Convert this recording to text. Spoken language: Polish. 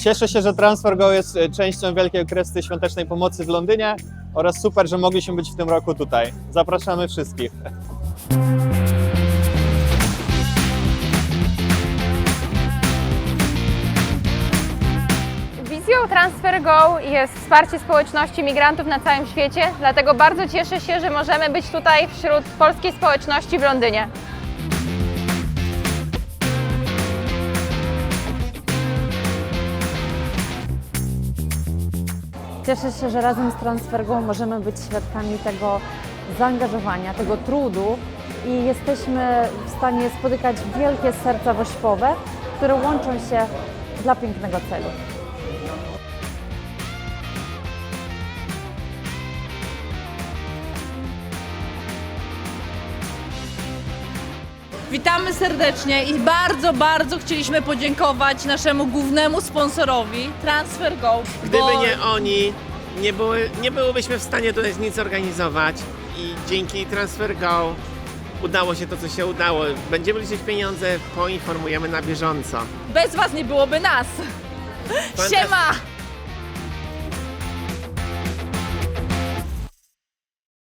Cieszę się, że TransferGo jest e, częścią Wielkiej Kresty Świątecznej Pomocy w Londynie oraz super, że mogliśmy być w tym roku tutaj. Zapraszamy wszystkich. Wizją TransferGo jest wsparcie społeczności migrantów na całym świecie, dlatego bardzo cieszę się, że możemy być tutaj wśród polskiej społeczności w Londynie. Cieszę się, że razem z Transfergą możemy być świadkami tego zaangażowania, tego trudu i jesteśmy w stanie spotykać wielkie serca wośpowe, które łączą się dla pięknego celu. Witamy serdecznie i bardzo, bardzo chcieliśmy podziękować naszemu głównemu sponsorowi TransferGo. Gdyby bo nie oni, nie, były, nie byłybyśmy w stanie tutaj nic organizować i dzięki TransferGo udało się to, co się udało. Będziemy liczyć pieniądze, poinformujemy na bieżąco. bez Was nie byłoby nas. Fantas- Siema!